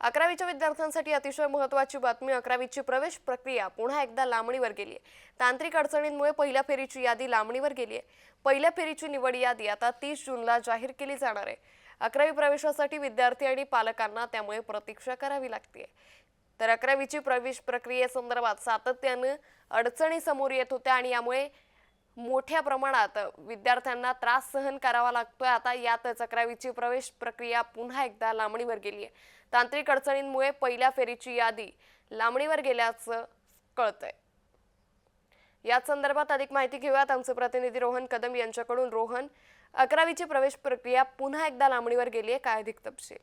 अकरावीच्या विद्यार्थ्यांसाठी अतिशय महत्त्वाची बातमी अकरावीची प्रवेश प्रक्रिया पुन्हा एकदा लांबणीवर गेली आहे. तांत्रिक अडचणींमुळे पहिल्या फेरीची यादी लांबणीवर गेली आहे. पहिल्या फेरीची निवड यादी आता तीस जूनला जाहीर केली जाणार आहे. अकरावी प्रवेशासाठी विद्यार्थी आणि पालकांना त्यामुळे प्रतीक्षा करावी लागते. तर अकरावीची प्रवेश प्रक्रियेसंदर्भात सातत्यानं अडचणी समोर येत होत्या आणि यामुळे मोठ्या प्रमाणात विद्यार्थ्यांना त्रास सहन करावा लागतोय. आता यातच अकरावीची प्रवेश प्रक्रिया पुन्हा एकदा लांबणीवर गेली आहे तांत्रिक अडचणींमुळे पहिल्या फेरीची यादी लांबणीवर गेल्याचं कळतंय. याच संदर्भात अधिक माहिती घेऊयात. आमचे प्रतिनिधी रोहन कदम यांच्याकडून. रोहन अकरावीची प्रवेश प्रक्रिया पुन्हा एकदा लांबणीवर गेली आहे काय अधिक तपशील?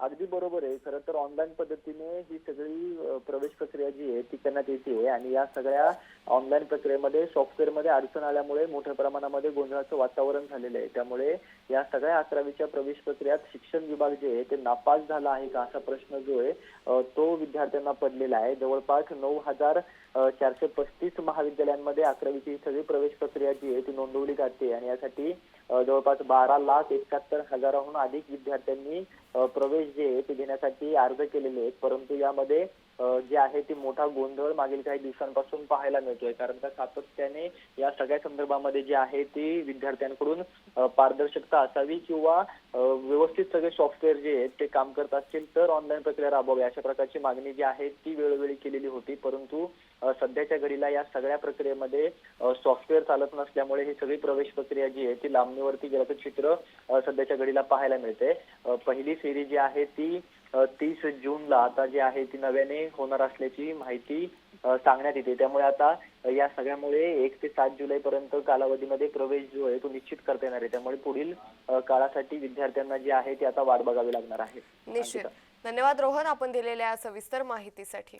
अगदी बरोबर आहे. खरं तर ऑनलाईन पद्धतीने ही सगळी प्रवेश प्रक्रिया जी आहे ती करण्यात येते आणि या सगळ्या ऑनलाईन प्रक्रियेमध्ये सॉफ्टवेअरमध्ये अडचण आल्यामुळे मोठ्या प्रमाणामध्ये गोंधळाचं वातावरण झालेलं आहे. त्यामुळे या सगळ्या अकरावीच्या प्रवेश प्रक्रियात शिक्षण विभाग जे आहे ते नापास झाला आहे का असा प्रश्न जो आहे तो विद्यार्थ्यांना पडलेला आहे. जवळपास नऊ हजार चारशे पस्तीस महाविद्यालयांमध्ये अकरावीची ही सगळी प्रवेश प्रक्रिया जी आहे ती नोंदवली जाते. आणि यासाठी जवळपास बारा लाख एकाहत्तर हजाराहून अधिक विद्यार्थ्यांनी प्रवेश जे आहे ते घेण्यासाठी अर्ज केलेले आहेत. परंतु यामध्ये जे आहे ते मोठा गोंधळ मागील काही दिवसांपासून पाहायला मिळतोय. कारण का सातत्याने या सगळ्या संदर्भामध्ये जे आहे ती विद्यार्थ्यांकडून पारदर्शकता असावी किंवा व्यवस्थित सगळे सॉफ्टवेअर जे आहेत ते काम करत असतील तर ऑनलाईन प्रक्रिया राबवावी. अशा प्रकारची मागणी जी आहे ती वेळोवेळी केलेली होती. परंतु सध्याच्या घडीला या सगळ्या प्रक्रियेमध्ये सॉफ्टवेअर चालत नसल्यामुळे ही सगळी प्रवेश प्रक्रिया जी आहे ती लांबणीवरती गेल्याचं चित्र सध्याच्या घडीला पाहायला मिळते पहिली फेरी जी आहे ती तीस जूनला आता जी आहे ती नव्याने होणार असल्याची माहिती सांगण्यात येते. त्यामुळे आता या सगळ्यामुळे एक ते सात जुलै पर्यंत कालावधीमध्ये प्रवेश जो आहे तो निश्चित करता येणार आहे. त्यामुळे पुढील काळासाठी विद्यार्थ्यांना जी आहे ती आता वाट बघावी लागणार आहे. निश्चित. धन्यवाद रोहन आपण दिलेल्या सविस्तर माहितीसाठी.